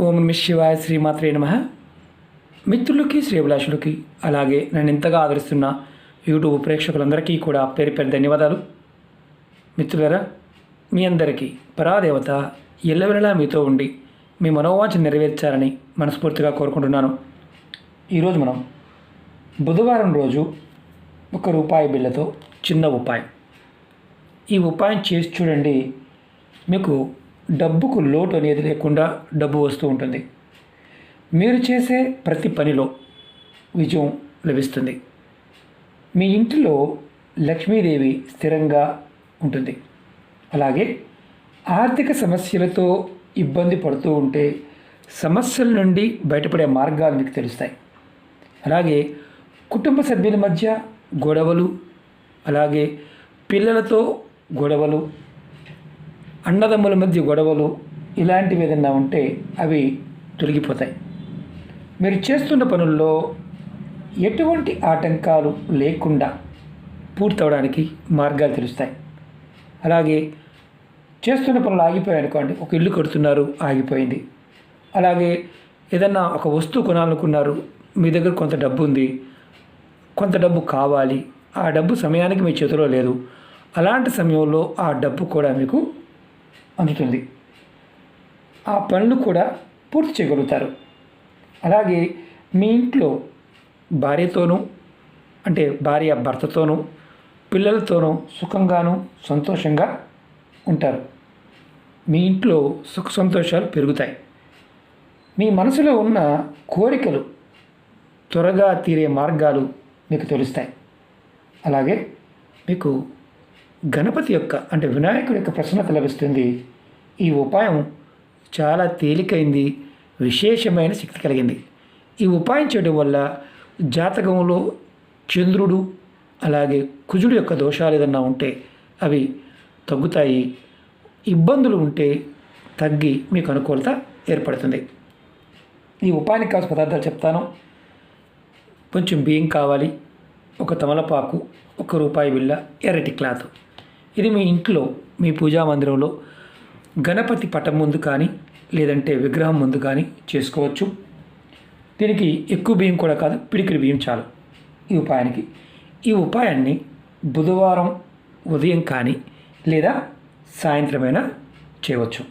ఓం నమ శివాయ శ్రీమాత్రే నమ. మిత్రులకి శ్రీభిలాషులకి అలాగే నన్ను ఇంతగా ఆదరిస్తున్న యూట్యూబ్ ప్రేక్షకులందరికీ కూడా పేరు పేరు ధన్యవాదాలు. మిత్రులరా మీ అందరికీ పరాదేవత ఎల్లవెల్లలా మీతో ఉండి మీ మనోవాంఛ నెరవేర్చాలని మనస్ఫూర్తిగా కోరుకుంటున్నాను. ఈరోజు మనం బుధవారం రోజు ఒక రూపాయి బిళ్ళతో చిన్న ఉపాయం. ఈ ఉపాయం చేసి చూడండి. మీకు డబ్బుకు లోటు అనేది లేకుండా డబ్బు వస్తూ ఉంటుంది. మీరు చేసే ప్రతి పనిలో విజయం లభిస్తుంది. మీ ఇంటిలో లక్ష్మీదేవి స్థిరంగా ఉంటుంది. అలాగే ఆర్థిక సమస్యలతో ఇబ్బంది పడుతూ ఉంటే సమస్యల నుండి బయటపడే మార్గాలు మీకు తెలుస్తాయి. అలాగే కుటుంబ సభ్యుల మధ్య గొడవలు అలాగే పిల్లలతో గొడవలు అన్నదమ్ముల మధ్య గొడవలు ఇలాంటివి ఏదైనా ఉంటే అవి తొలగిపోతాయి. మీరు చేస్తున్న పనుల్లో ఎటువంటి ఆటంకాలు లేకుండా పూర్తవడానికి మార్గాలు తెలుస్తాయి. అలాగే చేస్తున్న పనులు ఆగిపోయాయి అనుకోండి ఒక ఇల్లు కడుతున్నారు ఆగిపోయింది. అలాగే ఏదన్నా ఒక వస్తువు కొనాలనుకున్నారు మీ దగ్గర కొంత డబ్బు ఉంది కొంత డబ్బు కావాలి ఆ డబ్బు సమయానికి మీ చేతిలో లేదు. అలాంటి సమయంలో ఆ డబ్బు కూడా మీకు అందుతుంది. ఆ పనులు కూడా పూర్తి చేయగలుగుతారు. అలాగే మీ ఇంట్లో భార్యతోనూ అంటే భార్య భర్తతోనూ పిల్లలతోనూ సుఖంగాను సంతోషంగా ఉంటారు. మీ ఇంట్లో సుఖ సంతోషాలు పెరుగుతాయి. మీ మనసులో ఉన్న కోరికలు త్వరగా తీరే మార్గాలు మీకు తెలుస్తాయి. అలాగే మీకు గణపతి యొక్క అంటే వినాయకుడి యొక్క ప్రసన్నత లభిస్తుంది. ఈ ఉపాయం చాలా తేలికైంది విశేషమైన శక్తి కలిగింది. ఈ ఉపాయం చేయడం వల్ల జాతకంలో చంద్రుడు అలాగే కుజుడు యొక్క దోషాలు ఏదన్నా ఉంటే అవి తగ్గుతాయి. ఇబ్బందులు ఉంటే తగ్గి మీకు అనుకూలత ఏర్పడుతుంది. ఈ ఉపాయానికి కావాల్సిన పదార్థాలు చెప్తాను. కొంచెం బియ్యం కావాలి ఒక తమలపాకు ఒక రూపాయి బిళ్ళ ఎర్రటి క్లాత్. ఇది మీ ఇంట్లో మీ పూజా మందిరంలో గణపతి పటం ముందు కానీ లేదంటే విగ్రహం ముందు కానీ చేసుకోవచ్చు. దీనికి ఎక్కువ బియ్యం కూడా కాదు పిడికిడి బియ్యం చాలు. ఈ ఉపాయానికి. ఈ ఉపాయాన్ని బుధవారం ఉదయం కానీ లేదా సాయంత్రమైనా చేయవచ్చు.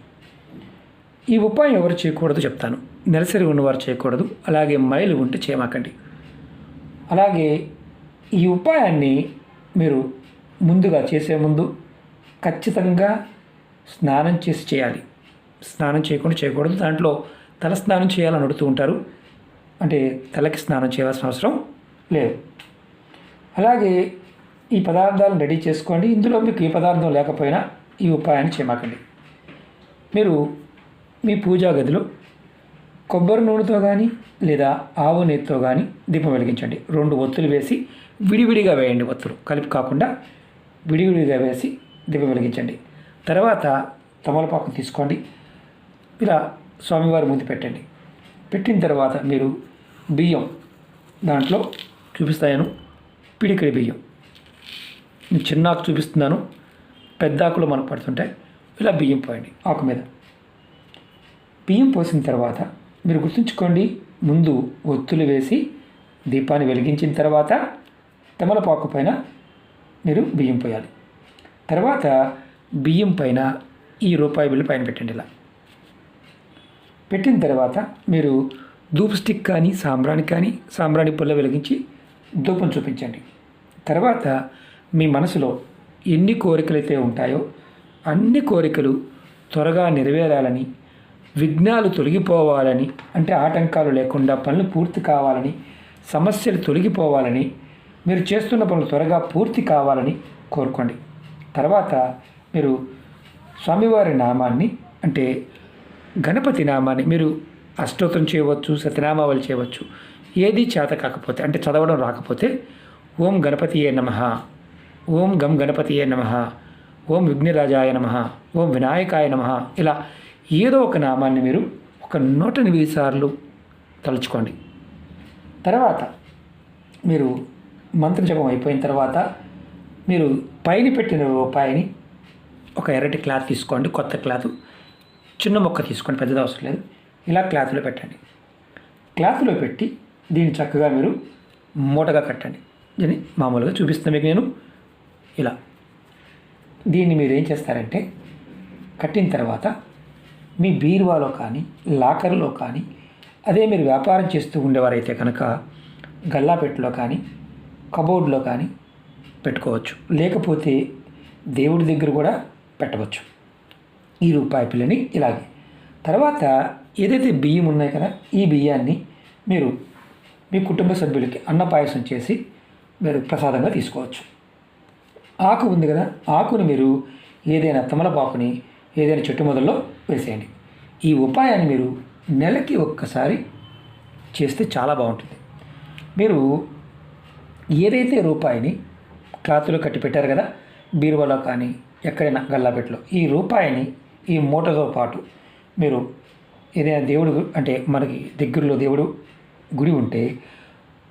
ఈ ఉపాయం ఎవరు చేయకూడదు చెప్తాను. నెలసరి ఉన్నవారు చేయకూడదు. అలాగే మైలు ఉంటే చేయమాకండి. అలాగే ఈ ఉపాయాన్ని మీరు ముందుగా చేసే ముందు ఖచ్చితంగా స్నానం చేసి చేయాలి. స్నానం చేయకుండా చేయకూడదు. దాంట్లో తల స్నానం చేయాలని అడుగుతూ ఉంటారు. అంటే తలకి స్నానం చేయాల్సిన అవసరం లేదు. అలాగే ఈ పదార్థాలను రెడీ చేసుకోండి. ఇందులో మీకు ఏ పదార్థం లేకపోయినా ఈ ఉపాయాన్ని చేయమాకండి. మీరు మీ పూజా గదిలో కొబ్బరి నూనెతో కానీ లేదా ఆవు నెయ్యితో కానీ దీపం వెలిగించండి. రెండు ఒత్తులు వేసి విడివిడిగా వేయండి ఒత్తులు. కలిపి కాకుండా విడివిడిగా వేసి దీపం వెలిగించండి. తర్వాత తమలపాకు తీసుకోండి. ఇలా స్వామివారి ముందు పెట్టండి. పెట్టిన తర్వాత మీరు బియ్యం దాంట్లో చూపిస్తాను పిడికిడి బియ్యం. నేను చిన్న ఆకు చూపిస్తున్నాను. పెద్ద ఆకులు మనకు పడుతుంటాయి. ఇలా బియ్యం పోయండి ఆకు మీద. బియ్యం పోసిన తర్వాత మీరు గుర్తుంచుకోండి ముందు ఒత్తులు వేసి దీపాన్ని వెలిగించిన తర్వాత తమలపాకు పైన మీరు బియ్యం పోయాలి. తర్వాత బియ్యం పైన ఈ రూపాయి బిల్లు పైన పెట్టండి ఇలా. పెట్టిన తర్వాత మీరు ధూప్ స్టిక్ కానీ సాంబ్రాణి కానీ సాంబ్రాణి పుల్ల వెలిగించి ధూపం చూపించండి. తర్వాత మీ మనసులో ఎన్ని కోరికలైతే ఉంటాయో అన్ని కోరికలు త్వరగా నెరవేరాలని విఘ్నాలు తొలగిపోవాలని అంటే ఆటంకాలు లేకుండా పనులు పూర్తి కావాలని సమస్యలు తొలగిపోవాలని మీరు చేస్తున్న పనులు త్వరగా పూర్తి కావాలని కోరుకోండి. తర్వాత మీరు స్వామివారి నామాన్ని అంటే గణపతి నామాన్ని మీరు అష్టోత్తరం చేయవచ్చు సత్యనామావళి చేయవచ్చు ఏది చేత కాకపోతే అంటే చదవడం రాకపోతే ఓం గణపతియే నమ ఓం గం గణపతియే నమ ఓం విఘ్నరాజాయ నమ ఓం వినాయకాయ నమ ఇలా ఏదో ఒక నామాన్ని మీరు ఒక నూట ఎనిమిది సార్లు తలుచుకోండి. తర్వాత మీరు మంత్రజపం అయిపోయిన తర్వాత మీరు పైన పెట్టిన రూపాయిని ఒక ఎర్రటి క్లాత్ తీసుకోండి కొత్త క్లాత్. చిన్న మొక్క తీసుకోండి పెద్దది అవసరం లేదు. ఇలా క్లాత్లో పెట్టండి. క్లాత్లో పెట్టి దీన్ని చక్కగా మీరు మూటగా కట్టండి. దీన్ని మామూలుగా చూపిస్తాను మీకు నేను. ఇలా. దీన్ని మీరు ఏం చేస్తారంటే కట్టిన తర్వాత మీ బీరువాలో కానీ లాకర్లో కానీ అదే మీరు వ్యాపారం చేస్తూ ఉండేవారైతే కనుక గల్లాపెట్టులో కానీ కబోర్డ్లో కానీ పెట్టుకోవచ్చు. లేకపోతే దేవుడి దగ్గర కూడా పెట్టవచ్చు. ఈ రూపాయి పిల్లని ఇలాగే. తర్వాత ఏదైతే బియ్యం ఉన్నాయి కదా ఈ బియ్యాన్ని మీరు మీ కుటుంబ సభ్యులకి అన్నపాయసం చేసి మీరు ప్రసాదంగా తీసుకోవచ్చు. ఆకు ఉంది కదా ఆకుని మీరు ఏదైనా తమలపాకుని ఏదైనా చెట్టు మొదల్లో వేసేయండి. ఈ ఉపాయాన్ని మీరు నెలకి ఒక్కసారి చేస్తే చాలా బాగుంటుంది. మీరు ఏదైతే రూపాయిని క్లాత్లో కట్టి పెట్టారు కదా బీరువాలో కానీ ఎక్కడైనా గల్లాపెట్టలో ఈ రూపాయిని ఈ మూటతో పాటు మీరు ఏదైనా దేవుడు అంటే మనకి దగ్గరలో దేవుడు గుడి ఉంటే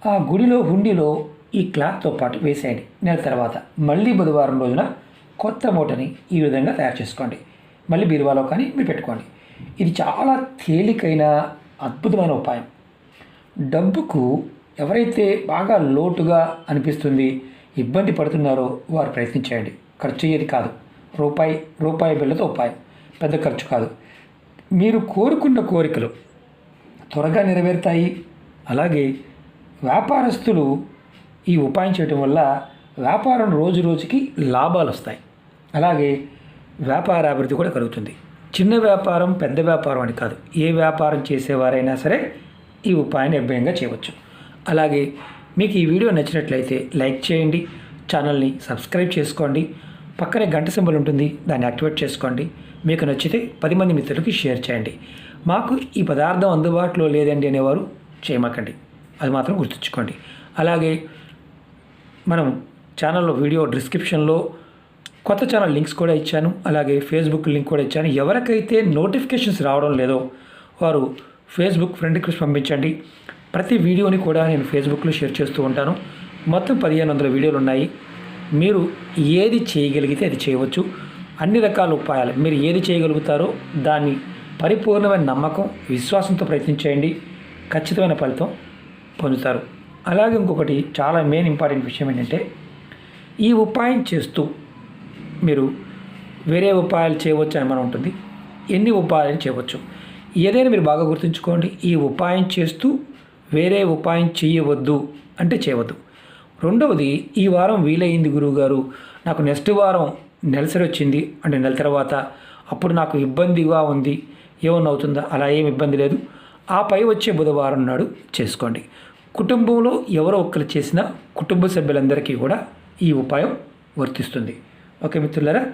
ఆ గుడిలో హుండీలో ఈ క్లాత్తో పాటు వేసేయండి. నెల తర్వాత మళ్ళీ బుధవారం రోజున కొత్త మూటని ఈ విధంగా తయారు చేసుకోండి. మళ్ళీ బీరువాలో కానీ మీరు పెట్టుకోండి. ఇది చాలా తేలికైన అద్భుతమైన ఉపాయం. డబ్బుకు ఎవరైతే బాగా లోటుగా అనిపిస్తుంది ఇబ్బంది పడుతున్నారో వారు ప్రయత్నించేయండి. ఖర్చు ఏది కాదు. రూపాయి రూపాయి బిళ్ళతో ఉపాయం. పెద్ద ఖర్చు కాదు. మీరు కోరుకున్న కోరికలు త్వరగా నెరవేరుతాయి. అలాగే వ్యాపారస్తులు ఈ ఉపాయం చేయటం వల్ల వ్యాపారం రోజు రోజుకి లాభాలు వస్తాయి. అలాగే వ్యాపార అభివృద్ధి కూడా కలుగుతుంది. చిన్న వ్యాపారం పెద్ద వ్యాపారం అని కాదు. ఏ వ్యాపారం చేసేవారైనా సరే ఈ ఉపాయాన్ని నిర్భయంగా చేయవచ్చు. అలాగే మీకు ఈ వీడియో నచ్చినట్లయితే లైక్ చేయండి. ఛానల్ని సబ్స్క్రైబ్ చేసుకోండి. పక్కనే గంట సింబల్ ఉంటుంది దాన్ని యాక్టివేట్ చేసుకోండి. మీకు నచ్చితే పది మంది మిత్రులకి షేర్ చేయండి. మాకు ఈ పదార్థం అందుబాటులో లేదండి అనేవారు చేయమాకండి. అది మాత్రం గుర్తుంచుకోండి. అలాగే మనం ఛానల్లో వీడియో డిస్క్రిప్షన్లో కొత్త ఛానల్ లింక్స్ కూడా ఇచ్చాను. అలాగే ఫేస్బుక్ లింక్ కూడా ఇచ్చాను. ఎవరికైతే నోటిఫికేషన్స్ రావడం లేదో వారు ఫేస్బుక్ ఫ్రెండ్ రిక్వెస్ట్ పంపించండి. ప్రతి వీడియోని కూడా నేను ఫేస్బుక్లో షేర్ చేస్తూ ఉంటాను. మొత్తం పదిహేను వందల వీడియోలు ఉన్నాయి. మీరు ఏది చేయగలిగితే అది చేయవచ్చు. అన్ని రకాల ఉపాయాలు మీరు ఏది చేయగలుగుతారో దాన్ని పరిపూర్ణమైన నమ్మకం విశ్వాసంతో ప్రయత్నించేయండి. ఖచ్చితమైన ఫలితం పొందుతారు. అలాగే ఇంకొకటి చాలా మెయిన్ ఇంపార్టెంట్ విషయం ఏంటంటే ఈ ఉపాయం చేస్తూ మీరు వేరే ఉపాయాలు చేయవచ్చు అని మనం ఉంటుంది. ఎన్ని ఉపాయాలు చేయవచ్చు. ఏదైనా మీరు బాగా గుర్తుంచుకోండి ఈ ఉపాయం చేస్తూ వేరే ఉపాయం చేయవద్దు అంటే చేయవద్దు. రెండవది ఈ వారం వీలైంది గురువుగారు. నాకు నెక్స్ట్ వారం నెలసరి వచ్చింది అంటే నెల తర్వాత. అప్పుడు నాకు ఇబ్బందిగా ఉంది. ఏమన్నా అవుతుందా? అలా ఏం ఇబ్బంది లేదు. ఆ పై వచ్చే బుధవారం నాడు చేసుకోండి. కుటుంబంలో ఎవరో ఒక్కరు చేసిన కుటుంబ సభ్యులందరికీ కూడా ఈ ఉపాయం వర్తిస్తుంది. ఓకే మిత్రులారా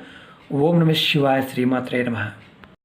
ఓం నమ శివాయ శ్రీమాత్రే నమ.